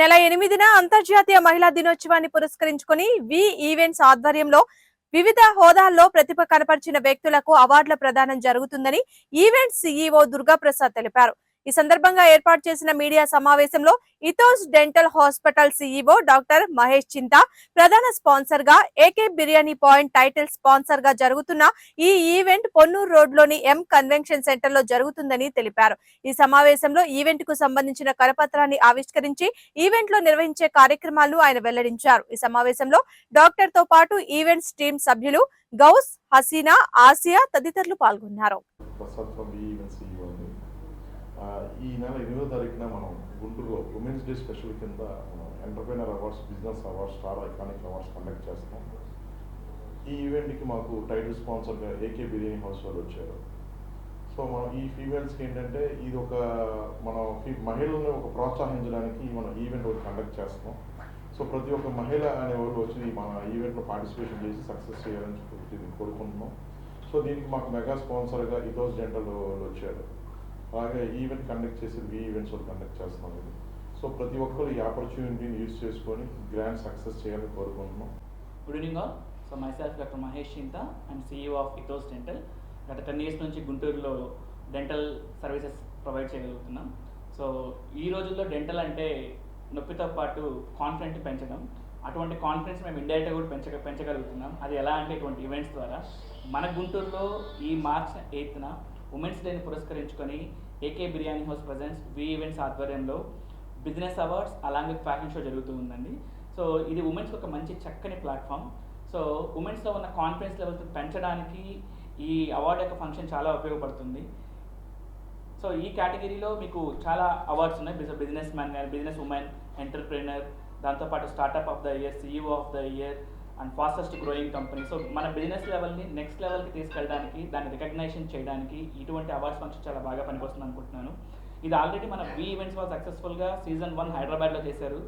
నెల ఎనిమిదిన అంతర్జాతీయ మహిళా దినోత్సవాన్ని పురస్కరించుకొని వి ఈవెంట్స్ ఆధ్వర్యంలో వివిధ హోదాల్లో ప్రతిభ కనపరిచిన వ్యక్తులకు అవార్డుల ప్రదానం జరుగుతుందని ఈవెంట్స్ సీఈఓ దుర్గాప్రసాద్ తెలిపారు. ఈ సందర్భంగా ఏర్పాటు చేసిన మీడియా సమావేశంలో Ethos dental hospital CEO doctor Mahesh Chinta ప్రధాన స్పాన్సర్గా ఏకే బిర్యానీ పాయింట్ టైటిల్ స్పాన్సర్గా జరుగుతున్న ఈ ఈవెంట్ పొన్నూరు రోడ్లోని ఎం కన్వెన్షన్ సెంటర్లో జరుగుతుందని తెలిపారు. ఈ సమావేశంలో ఈవెంట్కు సంబంధించిన కరపత్రాన్ని ఆవిష్కరించి ఈవెంట్లో నిర్వహించే కార్యక్రమాలు ఆయన వెల్లడించారు. ఈ సమావేశంలో డాక్టర్తో పాటు ఈవెంట్స్ టీం సభ్యులు గౌస్ హసీనా ఆసియా తదితరులు పాల్గొన్నారు. ఈ నెల ఎనిమిదో తారీఖున మనం గుంటూరులో ఉమెన్స్ డే స్పెషల్ కింద మనం entrepreneur awards business awards star iconic awards conduct చేస్తాం. ఈ ఈవెంట్కి మాకు టైటిల్ స్పాన్సర్గా ఏకే బిర్యానీ హౌస్ వాళ్ళు వచ్చారు. సో మనం ఈ ఫీమేల్స్కి ఏంటంటే ఇది ఒక మనం ఫీ- మహిళల్ని ఒక ప్రోత్సహించడానికి మనం ఈవెంట్ ఒకటి కండక్ట్ చేస్తాం. సో ప్రతి ఒక్క మహిళ అనే వాళ్ళు వచ్చి మన ఈవెంట్లో పార్టిసిపేషన్ చేసి సక్సెస్ చేయాలని చెప్పి కోరుకుంటున్నాం. సో దీనికి మాకు మెగా స్పాన్సర్గా ఇదోస్ జెంటల్ వాళ్ళు వచ్చారు. అలాగే ఈవెంట్ కండక్ట్ చేసి వి ఈవెంట్స్ వాళ్ళు కండక్ట్ చేస్తున్నాం ఇది సో ప్రతి ఒక్కరు ఈ ఆపర్చునిటీని యూజ్ చేసుకొని గ్రాండ్ సక్సెస్ చేయాలని కోరుకుంటున్నాం. Good evening all so myself doctor Mahesh Chinta and CEO of Ethos dental గత టెన్ ఇయర్స్ నుంచి గుంటూరులో డెంటల్ సర్వీసెస్ ప్రొవైడ్ చేయగలుగుతున్నాం. సో ఈ రోజుల్లో డెంటల్ అంటే నొప్పితో పాటు కాన్ఫిడెంట్ పెంచడం. అటువంటి కాన్ఫిడెన్స్ మేము ఇండైరెక్ట్గా కూడా పెంచ పెంచగలుగుతున్నాం. అది ఎలా అంటే ఇటువంటి ఈవెంట్స్ ద్వారా. మన గుంటూరులో ఈ మార్చ్ ఎయిత్న ఉమెన్స్ డేని పురస్కరించుకొని AK biryani house presents V events ఆధ్వర్యంలో business awards along fashion show జరుగుతూ ఉందండి. సో ఇది ఉమెన్స్ ఒక మంచి చక్కని ప్లాట్ఫామ్ సో ఉమెన్స్లో ఉన్న కాన్ఫిడెన్స్ లెవెల్స్ పెంచడానికి ఈ అవార్డు యొక్క ఫంక్షన్ చాలా ఉపయోగపడుతుంది. సో ఈ కేటగిరీలో మీకు చాలా అవార్డ్స్ ఉన్నాయి. Business businessman business women entrepreneur దాంతోపాటు startup of the year CEO of the year and fastest growing company so మన బిజినెస్ లెవెల్ని నెక్స్ట్ లెవెల్కి తీసుకెళ్ళడానికి దాన్ని రికగ్నైజేషన్ చేయడానికి ఇటువంటి అవార్డ్స్ ఫంక్షన్ చాలా బాగా పనికొస్తుంది అనుకుంటున్నాను. ఇది ఆల్రెడీ మన వి ఈవెంట్స్ వాళ్ళు సక్సెస్ఫుల్గా సీజన్ వన్ హైదరాబాద్లో చేశారు.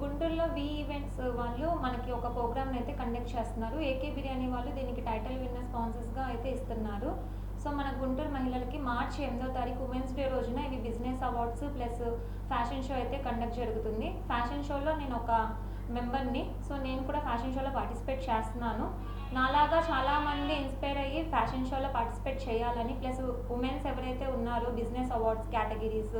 గుంటూరులో వి ఈవెంట్స్ వాళ్ళు మనకి ఒక ప్రోగ్రామ్ అయితే కండక్ట్ చేస్తున్నారు. ఏకే బిర్యానీ వాళ్ళు దీనికి టైటిల్ విన్నర్ స్పాన్సర్స్గా అయితే ఇస్తున్నారు. సో మన గుంటూరు మహిళలకి మార్చి ఎనిమిదో తారీఖు ఉమెన్స్ డే రోజున ఇవి business awards plus fashion show అయితే కండక్ట్ జరుగుతుంది. ఫ్యాషన్ షోలో నేను ఒక మెంబర్ని. సో నేను కూడా ఫ్యాషన్ షోలో పార్టిసిపేట్ చేస్తున్నాను. నాలాగా చాలామంది ఇన్స్పైర్ అయ్యి ఫ్యాషన్ షోలో పార్టిసిపేట్ చేయాలని ప్లస్ ఉమెన్స్ ఎవరైతే ఉన్నారో బిజినెస్ అవార్డ్స్ కేటగిరీస్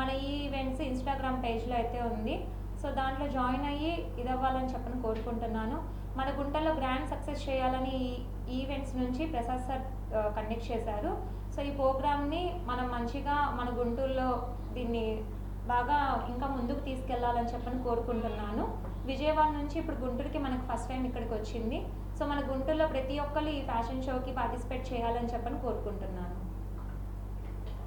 మన ఈ ఈవెంట్స్ ఇన్స్టాగ్రామ్ పేజ్లో అయితే ఉంది. సో దాంట్లో జాయిన్ అయ్యి ఇదవ్వాలని చెప్పని కోరుకుంటున్నాను. మన గుంటల్లో గ్రాండ్ సక్సెస్ చేయాలని ఈ ఈవెంట్స్ నుంచి ప్రసాద్ సార్ కండక్ట్ చేశారు. సో ఈ ప్రోగ్రామ్ని మనం మంచిగా మన గుంటూరులో దీన్ని బాగా ఇంకా ముందుకు తీసుకెళ్ళాలని చెప్పని కోరుకుంటున్నాను. విజయవాడ నుంచి ఇప్పుడు గుంటూరుకి మనకు ఫస్ట్ టైం ఇక్కడికి వచ్చింది. సో మన గుంటూరులో ప్రతి ఒక్కరు ఈ ఫ్యాషన్ షోకి పార్టిసిపేట్ చేయాలని చెప్పని కోరుకుంటున్నాను.